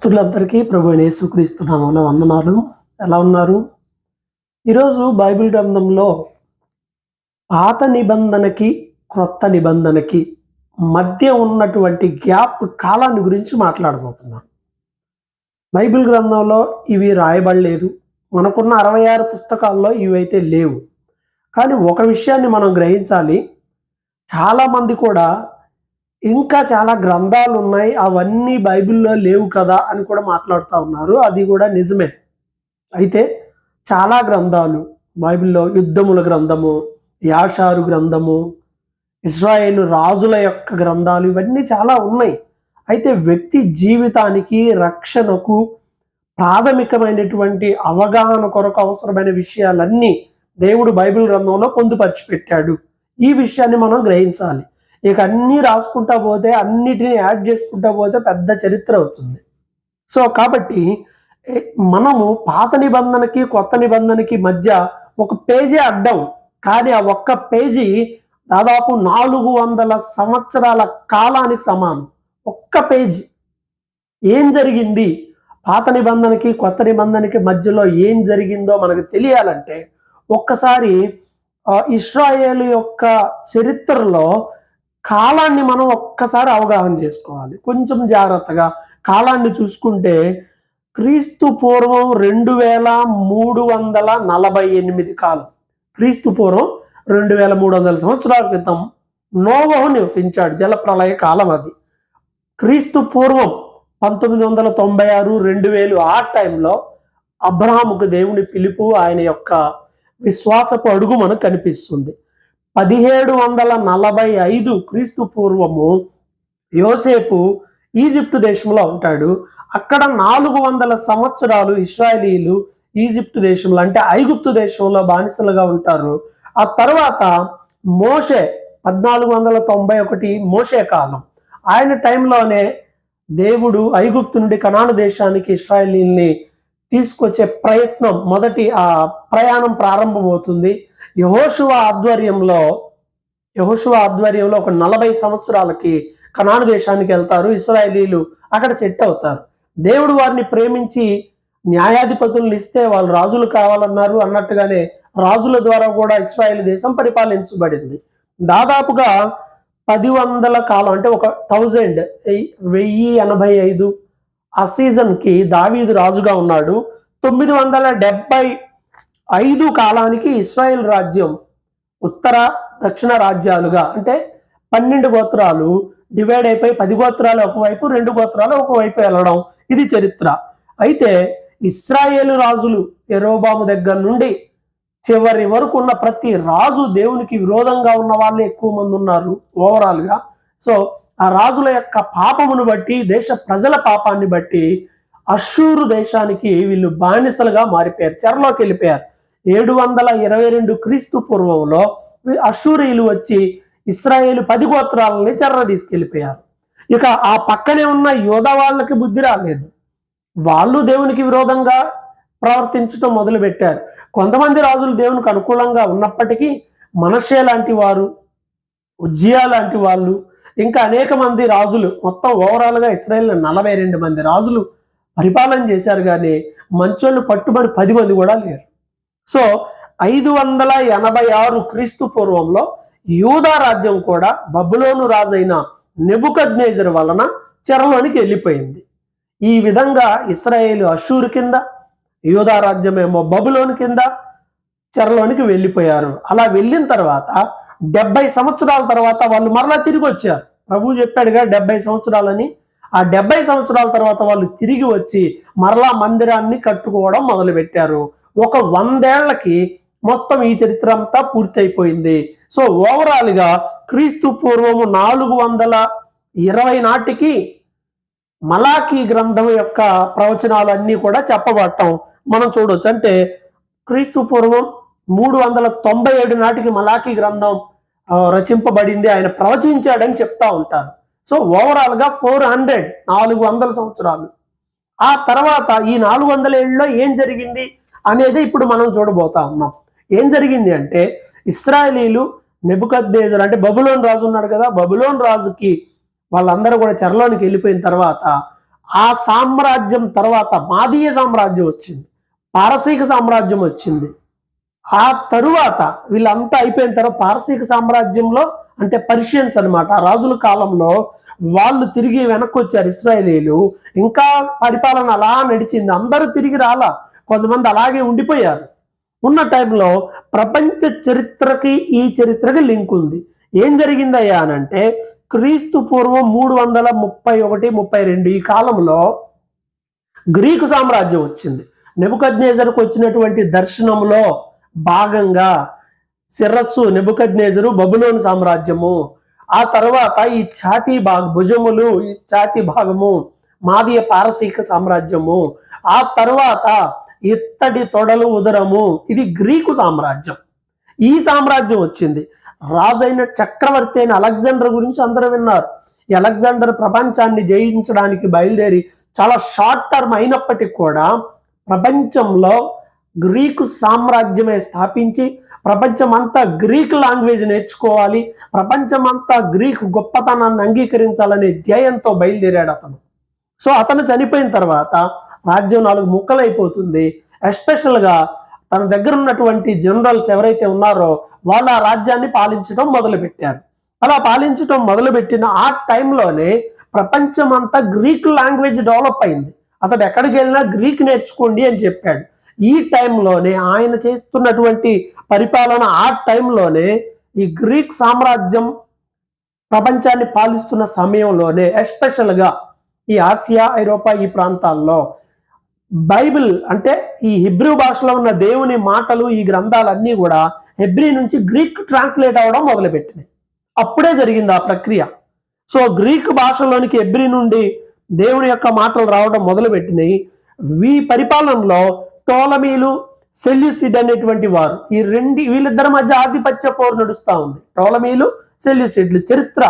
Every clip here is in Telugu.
భక్తులందరికీ ప్రభు యేసుక్రీస్తు నామంలో వందనాలు. ఎలా ఉన్నారు? ఈరోజు బైబిల్ గ్రంథంలో పాత నిబంధనకి క్రొత్త నిబంధనకి మధ్య ఉన్నటువంటి గ్యాప్ కాలాన్ని గురించి మాట్లాడబోతున్నాను. బైబిల్ గ్రంథంలో ఇవి రాయబడలేదు. మనకున్న అరవై ఆరు పుస్తకాల్లో ఇవైతే లేవు. కానీ ఒక విషయాన్ని మనం గ్రహించాలి. చాలామంది కూడా ఇంకా చాలా గ్రంథాలు ఉన్నాయి. అవన్నీ బైబిల్లో లేవు కదా అని కూడా మాట్లాడుతూ ఉన్నారు. అది కూడా నిజమే. అయితే చాలా గ్రంథాలు. బైబిల్లో యుద్ధముల గ్రంథము యాషారు గ్రంథము ఇస్రాయేల్ రాజుల యొక్క గ్రంథాలు ఇవన్నీ చాలా ఉన్నాయి. అయితే వ్యక్తి జీవితానికి రక్షణకు ప్రాథమికమైనటువంటి అవగాహన కొరకు అవసరమైన విషయాలన్నీ దేవుడు బైబిల్ గ్రంథంలో పొందుపరిచి పెట్టాడు ఈ విషయాన్ని మనం గ్రహించాలి. ఇక అన్నీ రాసుకుంటా పోతే అన్నిటిని యాడ్ చేసుకుంటా పోతే పెద్ద చరిత్ర అవుతుంది. సో కాబట్టి మనము పాత నిబంధనకి కొత్త నిబంధనకి మధ్య ఒక పేజీ అడ్డం. కానీ ఆ ఒక్క పేజీ దాదాపు నాలుగు వందల సంవత్సరాల కాలానికి సమానం. ఒక్క పేజీ. ఏం జరిగింది? పాత నిబంధనకి కొత్త నిబంధనకి మధ్యలో ఏం జరిగిందో మనకు తెలియాలంటే ఒక్కసారి ఇస్రాయేల్ యొక్క చరిత్రలో కాలాన్ని మనం ఒక్కసారి అవగాహన చేసుకోవాలి. కొంచెం జాగ్రత్తగా కాలాన్ని చూసుకుంటే క్రీస్తు పూర్వం రెండు వేల మూడు వందల నలభై ఎనిమిది కాలం. క్రీస్తు పూర్వం రెండు వేల మూడు వందల సంవత్సరాల క్రితం నోవహు నివసించాడు. జలప్రలయ కాలం అది. క్రీస్తు పూర్వం పంతొమ్మిది వందల తొంభై ఆరు రెండు వేలు ఆ టైంలో అబ్రహాముకు దేవుని పిలుపు ఆయన యొక్క విశ్వాసపు అడుగు మనకు కనిపిస్తుంది. పదిహేడు వందల నలభై ఐదు క్రీస్తు పూర్వము యోసేపు ఈజిప్టు దేశంలో ఉంటాడు. అక్కడ నాలుగు వందల సంవత్సరాలు ఇస్రాయలీలు ఈజిప్టు దేశంలో అంటే ఐగుప్తు దేశంలో బానిసలుగా ఉంటారు. ఆ తర్వాత మోషే పద్నాలుగు వందల తొంభై ఒకటి మోషే కాలం. ఆయన టైంలోనే దేవుడు ఐగుప్తు నుండి కనాను దేశానికి ఇస్రాయలీల్ని తీసుకొచ్చే ప్రయత్నం మొదటి ఆ ప్రయాణం ప్రారంభమవుతుంది. యహోశివ ఆధ్వర్యంలో యహోశివ ఆధ్వర్యంలో ఒక నలభై సంవత్సరాలకి కనాను దేశానికి వెళ్తారు. ఇస్రాయేలీలు అక్కడ సెట్ అవుతారు. దేవుడు వారిని ప్రేమించి న్యాయాధిపతులను ఇస్తే వాళ్ళు రాజులు కావాలన్నారు అన్నట్టుగానే రాజుల ద్వారా కూడా ఇస్రాయేల్ దేశం పరిపాలించబడింది. దాదాపుగా పది వందల కాలం అంటే ఒక థౌజండ్ వెయ్యి ఎనభై ఐదు ఆ సీజన్కి దావీదు రాజుగా ఉన్నాడు. తొమ్మిది వందల డెబ్బై ఐదు కాలానికి ఇస్రాయేల్ రాజ్యం ఉత్తర దక్షిణ రాజ్యాలుగా అంటే పన్నెండు గోత్రాలు డివైడ్ అయిపోయి పది గోత్రాలు ఒకవైపు రెండు గోత్రాలు ఒకవైపు వెళ్ళడం ఇది చరిత్ర. అయితే ఇస్రాయేలు రాజులు ఎరోబాము దగ్గర నుండి చివరి వరకు ఉన్న ప్రతి రాజు దేవునికి విరోధంగా ఉన్న వాళ్ళే ఎక్కువ మంది ఉన్నారు ఓవరాల్గా సో ఆ రాజుల యొక్క పాపమును బట్టి దేశ ప్రజల పాపాన్ని బట్టి అషూరు దేశానికి వీళ్ళు బానిసలుగా మారిపోయారు చెరలోకి వెళ్ళిపోయారు. ఏడు వందల ఇరవై రెండు క్రీస్తు పూర్వంలో వీ- వచ్చి ఇస్రాయేలు పది గోత్రాలని చెర్ర తీసుకెళ్ళిపోయారు. ఇక ఆ పక్కనే ఉన్న యోధ వాళ్ళకి బుద్ధి రాలేదు. వాళ్ళు దేవునికి విరోధంగా ప్రవర్తించడం మొదలు పెట్టారు కొంతమంది రాజులు దేవునికి అనుకూలంగా ఉన్నప్పటికీ మనషే లాంటి వారు ఉజ్జియా లాంటి వాళ్ళు ఇంకా అనేక మంది రాజులు మొత్తం ఓవరాల్గా ఇస్రాయేల్ నలభై రెండు మంది రాజులు పరిపాలన చేశారు కానీ మంచోళ్ళు పట్టుబడి పది మంది కూడా లేరు. సో ఐదు వందల ఎనభై ఆరు క్రీస్తు పూర్వంలో యూదా రాజ్యం కూడా బబులోను రాజైన నెబుకజ్నేజర్ వలన చెరలోనికి వెళ్ళిపోయింది. ఈ విధంగా ఇస్రాయేల్ అషూర్ కింద యూదా రాజ్యమేమో బబులోని బబులోను కింద చెరలోనికి వెళ్ళిపోయారు. అలా వెళ్ళిన తర్వాత డెబ్బై సంవత్సరాల తర్వాత వాళ్ళు మరలా తిరిగి వచ్చారు ప్రభు చెప్పాడుగా డెబ్బై సంవత్సరాలని. ఆ డెబ్బై సంవత్సరాల తర్వాత వాళ్ళు తిరిగి వచ్చి మరలా మందిరాన్ని కట్టుకోవడం మొదలుపెట్టారు. ఒక వందేళ్ళకి మొత్తం ఈ చరిత్ర అంతా పూర్తయిపోయింది. సో ఓవరాల్గా క్రీస్తు పూర్వము నాలుగు వందల ఇరవై నాటికి మలాఖీ గ్రంథం యొక్క ప్రవచనాలన్నీ కూడా చెప్పబడటం మనం చూడవచ్చు అంటే క్రీస్తు పూర్వం మూడు వందల తొంభై ఏడు నాటికి మలాఖీ గ్రంథం రచింపబడింది ఆయన ప్రవచించాడని చెప్తా ఉంటారు. సో ఓవరాల్గా ఫోర్ హండ్రెడ్ నాలుగు వందల సంవత్సరాలు. ఆ తర్వాత ఈ నాలుగు వందల ఏళ్ళలో ఏం జరిగింది అనేది ఇప్పుడు మనం చూడబోతా ఉన్నాం. ఏం జరిగింది అంటే ఇస్రాయలీలు నెబుకద్దేజర్ అంటే బబులోన్ రాజు ఉన్నాడు కదా బబులోన్ రాజుకి వాళ్ళందరూ కూడా చెరలోనికి వెళ్ళిపోయిన తర్వాత ఆ సామ్రాజ్యం తర్వాత మాదీయ సామ్రాజ్యం వచ్చింది. పారసీక సామ్రాజ్యం వచ్చింది. ఆ తరువాత వీళ్ళంతా అయిపోయిన తర్వాత పారసీక సామ్రాజ్యంలో అంటే పర్షియన్స్ అనమాట ఆ రాజుల కాలంలో వాళ్ళు తిరిగి వెనక్కి వచ్చారు ఇస్రాయేలీలు. ఇంకా పరిపాలన అలా నడిచింది. అందరూ తిరిగి రాలా. కొంతమంది అలాగే ఉండిపోయారు. ఉన్న టైంలో ప్రపంచ చరిత్రకి ఈ చరిత్రకి లింక్ ఉంది. ఏం జరిగిందయ్యా అనంటే క్రీస్తు పూర్వం మూడు వందల ముప్పై ఒకటి ముప్పై రెండు ఈ కాలంలో గ్రీకు సామ్రాజ్యం వచ్చింది. నెబుకజ్నేజర్కు వచ్చినటువంటి దర్శనంలో భాగంగా శిరస్సు నిబుకజ్నేజరు బబులోని సామ్రాజ్యము. ఆ తర్వాత ఈ ఛాతీ భాగ భుజములు ఈ ఛాతీ భాగము మాదీయ పారసీక సామ్రాజ్యము. ఆ తర్వాత ఇత్తడి తొడలు ఉదరము ఇది గ్రీకు సామ్రాజ్యం. ఈ సామ్రాజ్యం వచ్చింది. రాజైన చక్రవర్తి అయిన అలెగ్జాండర్ గురించి అందరూ విన్నారు. ఈ అలెగ్జాండర్ ప్రపంచాన్ని జయించడానికి బయలుదేరి చాలా షార్ట్ టర్మ్ అయినప్పటికీ కూడా ప్రపంచంలో గ్రీకు సామ్రాజ్యమే స్థాపించి ప్రపంచమంతా గ్రీక్ లాంగ్వేజ్ నేర్చుకోవాలి. ప్రపంచమంతా గ్రీక్ గొప్పతనాన్ని అంగీకరించాలనే ధ్యేయంతో బయలుదేరాడు అతను. సో అతను చనిపోయిన తర్వాత రాజ్యం నాలుగు ముక్కలైపోతుంది. ఎస్పెషల్గా తన దగ్గర ఉన్నటువంటి జనరల్స్ ఎవరైతే ఉన్నారో వాళ్ళు ఆ రాజ్యాన్ని పాలించడం మొదలుపెట్టారు. అలా పాలించడం మొదలుపెట్టిన ఆ టైంలోనే ప్రపంచమంతా గ్రీక్ లాంగ్వేజ్ డెవలప్ అయింది. అతడు ఎక్కడికి వెళ్ళినా గ్రీక్ నేర్చుకోండి అని చెప్పాడు. ఈ టైంలోనే ఆయన చేస్తున్నటువంటి పరిపాలన ఆ టైంలోనే ఈ గ్రీక్ సామ్రాజ్యం ప్రపంచాన్ని పాలిస్తున్న సమయంలోనే ఎస్పెషల్గా ఈ ఆసియా ఐరోపా ఈ ప్రాంతాల్లో బైబిల్ అంటే ఈ హిబ్రూ భాషలో ఉన్న దేవుని మాటలు ఈ గ్రంథాలన్నీ కూడా హెబ్రీ నుంచి గ్రీక్ ట్రాన్స్లేట్ అవ్వడం మొదలుపెట్టినాయి. అప్పుడే జరిగింది ఆ ప్రక్రియ. సో గ్రీక్ భాషలోనికి హెబ్రీ నుండి దేవుని యొక్క మాటలు రావడం మొదలుపెట్టినాయి. వీ పరిపాలనలో టోలమీలు సెల్యూసిడ్ అనేటువంటి వారు. ఈ రెండు వీళ్ళిద్దరి మధ్య ఆధిపత్య పోరు నడుస్తూ ఉంది. టోలమీలు సెల్యూసిడ్లు చరిత్ర.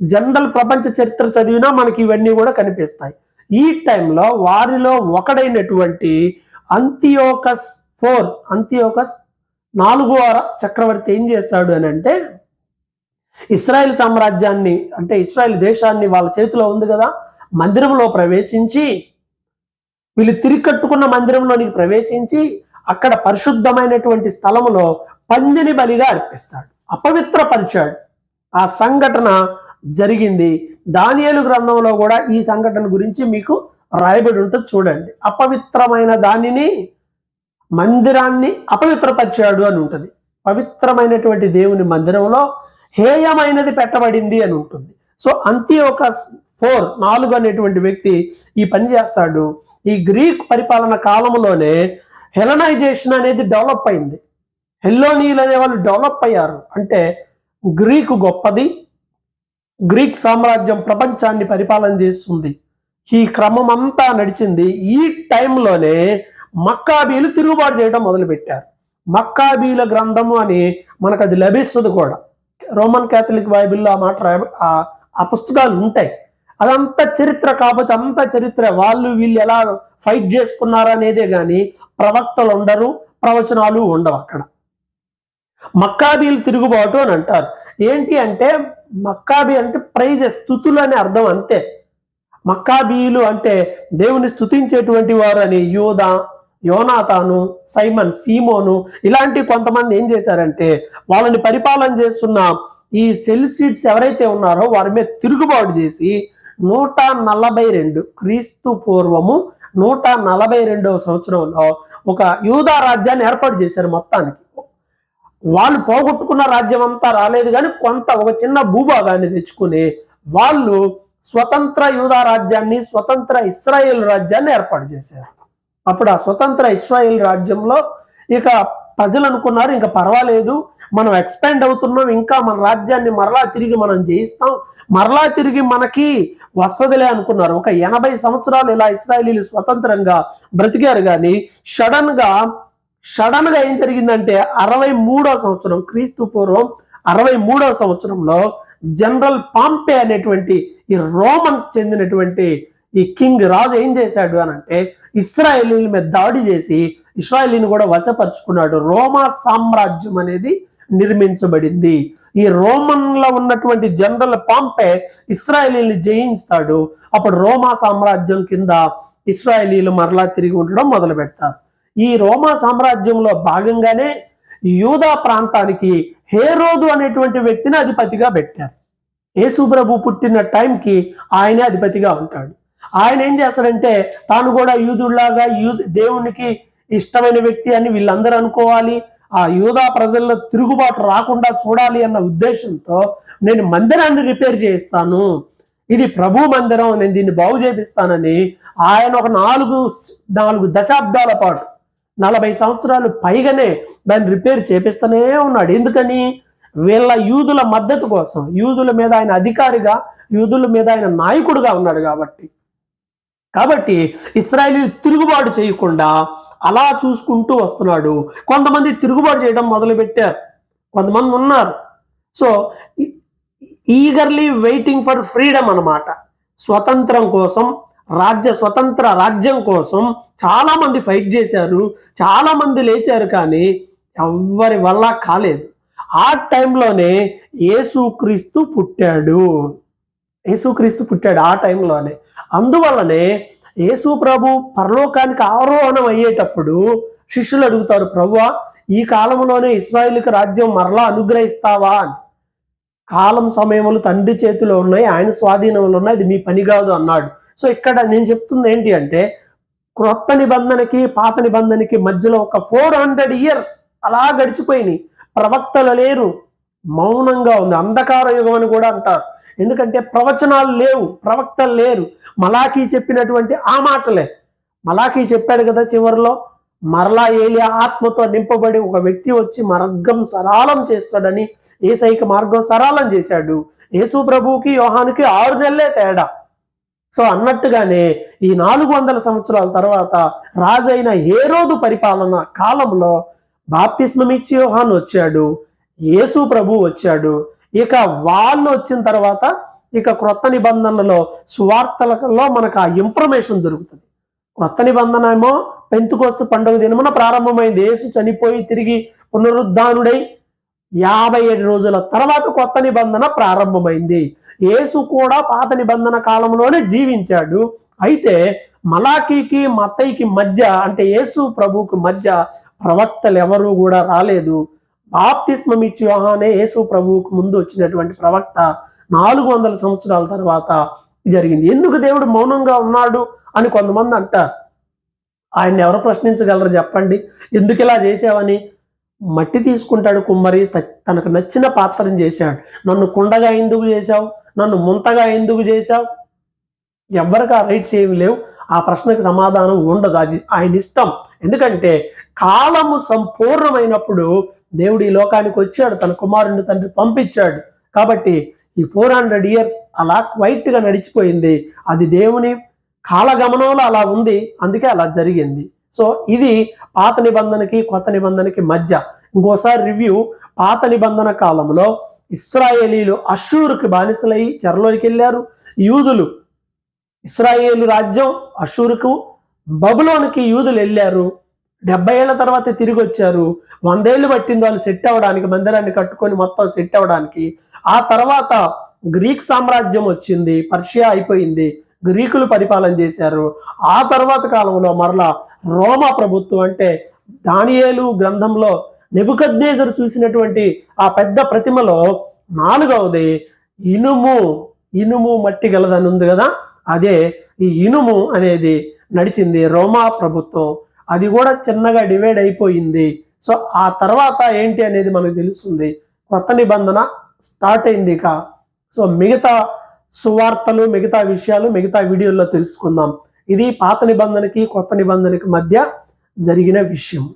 జనరల్ ప్రపంచ చరిత్ర చదివినా మనకి ఇవన్నీ కూడా కనిపిస్తాయి. ఈ టైంలో వారిలో ఒకడైనటువంటి అంతియోకస్ ఫోర్ అంతియోకస్ నాలుగో చక్రవర్తి ఏం చేశాడు అని అంటే ఇస్రాయెల్ సామ్రాజ్యాన్ని అంటే ఇస్రాయెల్ దేశాన్ని వాళ్ళ చేతిలో ఉంది కదా మందిరంలో ప్రవేశించి వీళ్ళు తిరికట్టుకున్న మందిరంలోనికి ప్రవేశించి అక్కడ పరిశుద్ధమైనటువంటి స్థలములో పందిని బలిగా అర్పిస్తాడు. అపవిత్రపరిచాడు ఆ సంఘటన జరిగింది. దానియేలు గ్రంథంలో కూడా ఈ సంఘటన గురించి మీకు రాయబడి ఉంటుంది చూడండి. అపవిత్రమైన దానిని మందిరాన్ని అపవిత్రపరిచాడు అని ఉంటుంది. పవిత్రమైనటువంటి దేవుని మందిరంలో హేయమైనది పెట్టబడింది అని ఉంటుంది. సో అంతే ఒక ఫోర్ నాలుగు అనేటువంటి వ్యక్తి ఈ పని చేస్తాడు. ఈ గ్రీక్ పరిపాలన కాలంలోనే హెలనైజేషన్ అనేది డెవలప్ అయింది. హెల్లోనీలు అనే వాళ్ళు డెవలప్ అయ్యారు. అంటే గ్రీకు గొప్పది గ్రీక్ సామ్రాజ్యం ప్రపంచాన్ని పరిపాలన చేస్తుంది. ఈ క్రమం అంతా నడిచింది. ఈ టైంలోనే మక్కాబీలు తిరుగుబాటు చేయడం మొదలుపెట్టారు. మక్కాబీల గ్రంథము అని మనకు అది లభిస్తుంది కూడా. రోమన్ క్యాథలిక్ బైబిల్లో ఆ మాట ఆ పుస్తకాలు ఉంటాయి. అదంతా చరిత్ర కాకపోతే అంతా చరిత్ర. వాళ్ళు వీళ్ళు ఎలా ఫైట్ చేసుకున్నారు అనేదే కానీ ప్రవక్తలు ఉండరు ప్రవచనాలు ఉండవు అక్కడ. మక్కాబీలు తిరుగుబాటు అని అంటారు. ఏంటి అంటే మక్కాబీ అంటే ప్రైజ్ స్థుతులు అనే అర్థం అంతే. మక్కాబీలు అంటే దేవుని స్థుతించేటువంటి వారు అని యోధ యోనాతాను సైమన్ సీమోను ఇలాంటి కొంతమంది ఏం చేశారంటే వాళ్ళని పరిపాలన చేస్తున్న ఈ సెల్ సీట్స్ ఎవరైతే ఉన్నారో వారి మీద తిరుగుబాటు చేసి నూట నలభై రెండు క్రీస్తు పూర్వము నూట నలభై రెండవ సంవత్సరంలో ఒక యూదా రాజ్యాన్ని ఏర్పాటు చేశారు మొత్తానికి. వాళ్ళు పోగొట్టుకున్న రాజ్యం అంతా రాలేదు కానీ కొంత ఒక చిన్న భూభాగాన్ని తెచ్చుకుని వాళ్ళు స్వతంత్ర యూదా రాజ్యాన్ని స్వతంత్ర ఇస్రాయేల్ రాజ్యాన్ని ఏర్పాటు చేశారు. అప్పుడు ఆ స్వతంత్ర ఇస్రాయేల్ రాజ్యంలో ఇక ప్రజలు అనుకున్నారు ఇంకా పర్వాలేదు. మనం ఎక్స్పాండ్ అవుతున్నాం ఇంకా మన రాజ్యాన్ని మరలా తిరిగి మనం జయిస్తాం. మరలా తిరిగి మనకి వస్తదిలే అనుకున్నారు. ఒక ఎనభై సంవత్సరాలు ఇలా ఇస్రాయలీలు స్వతంత్రంగా బ్రతికారు కానీ సడన్గా గా గా ఏం జరిగిందంటే అరవై మూడో సంవత్సరం క్రీస్తు పూర్వం అరవై మూడో సంవత్సరంలో జనరల్ పాంపే అనేటువంటి ఈ రోమన్ చెందినటువంటి ఈ కింగ్ రాజు ఏం చేశాడు అని అంటే ఇస్రాయేలీల మీద దాడి చేసి ఇస్రాయేలీని కూడా వశపరుచుకున్నాడు. రోమా సామ్రాజ్యం అనేది నిర్మించబడింది. ఈ రోమన్లో ఉన్నటువంటి జనరల్ పాంపే ఇస్రాయేలీని జయించాడు. అప్పుడు రోమా సామ్రాజ్యం కింద ఇస్రాయేలీలు మరలా తిరిగి ఉండడం మొదలు పెడతారు. ఈ రోమా సామ్రాజ్యంలో భాగంగానే యూదా ప్రాంతానికి హేరోదు అనేటువంటి వ్యక్తిని అధిపతిగా పెట్టారు. యేసు పుట్టిన టైంకి ఆయనే అధిపతిగా ఉంటాడు. ఆయన ఏం చేస్తాడంటే తాను కూడా యూదుడిలాగా యూ దేవునికి ఇష్టమైన వ్యక్తి అని వీళ్ళందరూ అనుకోవాలి. ఆ యూదా ప్రజల్లో తిరుగుబాటు రాకుండా చూడాలి అన్న ఉద్దేశంతో నేను మందిరాన్ని రిపేర్ చేయిస్తాను. ఇది ప్రభు మందిరం నేను దీన్ని బాగు చేపిస్తానని ఆయన ఒక నాలుగు నాలుగు దశాబ్దాల పాటు నలభై సంవత్సరాలు పైగానే దాన్ని రిపేర్ చేపిస్తూనే ఉన్నాడు. ఎందుకని? వీళ్ళ యూదుల మద్దతు కోసం. యూదుల మీద ఆయన అధికారిగా యూదుల మీద ఆయన నాయకుడుగా ఉన్నాడు కాబట్టి. కాబట్టి ఇస్రాయలీ తిరుగుబాటు చేయకుండా అలా చూసుకుంటూ వస్తున్నాడు. కొంతమంది తిరుగుబాటు చేయడం మొదలుపెట్టారు. కొంతమంది ఉన్నారు. So eagerly waiting for freedom అన్నమాట. స్వతంత్రం కోసం రాజ్య స్వతంత్ర రాజ్యం కోసం చాలామంది ఫైట్ చేశారు. చాలామంది లేచారు కానీ ఎవ్వరి వల్ల కాలేదు. ఆ టైంలోనే యేసుక్రీస్తు పుట్టాడు. యేసుక్రీస్తు పుట్టాడు ఆ టైంలోనే. అందువల్లనే యేసు ప్రభు పరలోకానికి ఆరోహణం అయ్యేటప్పుడు శిష్యులు అడుగుతారు ప్రభువా ఈ కాలంలోనే ఇస్రాయిల్కి రాజ్యం మరలా అనుగ్రహిస్తావా? అని. కాలం సమయములు తండ్రి చేతిలో ఉన్నాయి ఆయన స్వాధీనంలో ఉన్నాయి అది మీ పని కాదు అన్నాడు. సో ఇక్కడ నేను చెప్తుంది ఏంటి అంటే క్రొత్త నిబంధనకి పాత నిబంధనకి మధ్యలో ఒక ఫోర్ హండ్రెడ్ ఇయర్స్ అలా గడిచిపోయినాయి. ప్రవక్తలు లేరు మౌనంగా ఉంది. అంధకార యుగం అని కూడా అంటారు. ఎందుకంటే ప్రవచనాలు లేవు ప్రవక్తలు లేరు. మలాఖీ చెప్పినటువంటి ఆ మాటలే. మలాఖీ చెప్పాడు కదా చివరిలో మరలా ఏలియా ఆత్మతో నింపబడి ఒక వ్యక్తి వచ్చి మార్గం సరళం చేస్తాడని ఏసైకి మార్గం సరళం చేశాడు. యేసు ప్రభువుకి యోహానికి ఆరు నెలలే తేడా. సో అన్నట్టుగానే ఈ నాలుగు వందల సంవత్సరాల తర్వాత రాజైన రోజు పరిపాలన కాలంలో బాప్తిస్మమిచ్చి యోహాన్ వచ్చాడు. యేసు ప్రభు వచ్చాడు. ఇక వాళ్ళు వచ్చిన తర్వాత ఇక క్రొత్త నిబంధనలో సువార్తలలో మనకు ఆ ఇన్ఫర్మేషన్ దొరుకుతుంది. క్రొత్త నిబంధన ఏమో పెంతుకోస్తు పండుగ దినమున ప్రారంభమైంది. యేసు చనిపోయి తిరిగి పునరుద్ధానుడై యాభై ఏడు రోజుల తర్వాత కొత్త నిబంధన ప్రారంభమైంది. యేసు కూడా పాత నిబంధన కాలంలోనే జీవించాడు. అయితే మలాఖీకి మత్తయికి మధ్య అంటే యేసు ప్రభుకి మధ్య ప్రవక్తలు ఎవరు కూడా రాలేదు. బాప్తిస్మం ఇచ్చి యోహానే యేసు ప్రభువుకు ముందు వచ్చినటువంటి ప్రవక్త నాలుగు వందల సంవత్సరాల తర్వాత జరిగింది. ఎందుకు దేవుడు మౌనంగా ఉన్నాడు అని కొంతమంది అంటారు. ఆయన ఎవరు ప్రశ్నించగలరు చెప్పండి. ఎందుకు ఇలా చేసావని మట్టి తీసుకుంటాడు కుమ్మరి త- తనకు నచ్చిన పాత్రను చేశాడు. నన్ను కుండగా ఎందుకు చేశావు? నన్ను ముంతగా ఎందుకు చేశావు? ఎవరికి ఆ రైట్స్ ఏమి లేవు. ఆ ప్రశ్నకు సమాధానం ఉండదు. అది ఆయన ఇష్టం. ఎందుకంటే కాలము సంపూర్ణమైనప్పుడు దేవుడు ఈ లోకానికి వచ్చాడు తన కుమారుని తండ్రి పంపించాడు. కాబట్టి ఈ ఫోర్ హండ్రెడ్ ఇయర్స్ అలా క్వైట్గా నడిచిపోయింది. అది దేవుని కాలగమనంలో అలా ఉంది అందుకే అలా జరిగింది. సో ఇది పాత నిబంధనకి కొత్త నిబంధనకి మధ్య. ఇంకోసారి రివ్యూ పాత నిబంధన కాలంలో ఇస్రాయేలీలు అషూరుకి బానిసలై చెరలోకి వెళ్ళారు. యూదులు ఇస్రాయేలు రాజ్యం అషూరుకు బబులోనికి యూదులు వెళ్ళారు. డెబ్బై ఏళ్ళ తర్వాత తిరిగి వచ్చారు వందేళ్ళు పట్టింది వాళ్ళు సెట్ అవ్వడానికి మందిరాన్ని కట్టుకొని మొత్తం సెట్ అవ్వడానికి. ఆ తర్వాత గ్రీక్ సామ్రాజ్యం వచ్చింది పర్షియా అయిపోయింది గ్రీకులు పరిపాలన చేశారు. ఆ తర్వాత కాలంలో మరలా రోమా ప్రభుత్వం అంటే దానియేలు గ్రంథంలో నెబుకద్నేజర్ చూసినటువంటి ఆ పెద్ద ప్రతిమలో నాలుగవది ఇనుము ఇనుము మట్టి గలదని ఉంది కదా అదే ఈ ఇనుము అనేది నడిచింది రోమా ప్రభుత్వం. అది కూడా చిన్నగా డివైడ్ అయిపోయింది. సో ఆ తర్వాత ఏంటి అనేది మనకు తెలుస్తుంది. కొత్త నిబంధన స్టార్ట్ అయింది ఇక. సో మిగతా సువార్తలు మిగతా విషయాలు మిగతా వీడియోల్లో తెలుసుకుందాం. ఇది పాత నిబంధనకి కొత్త నిబంధనకి మధ్య జరిగిన విషయం.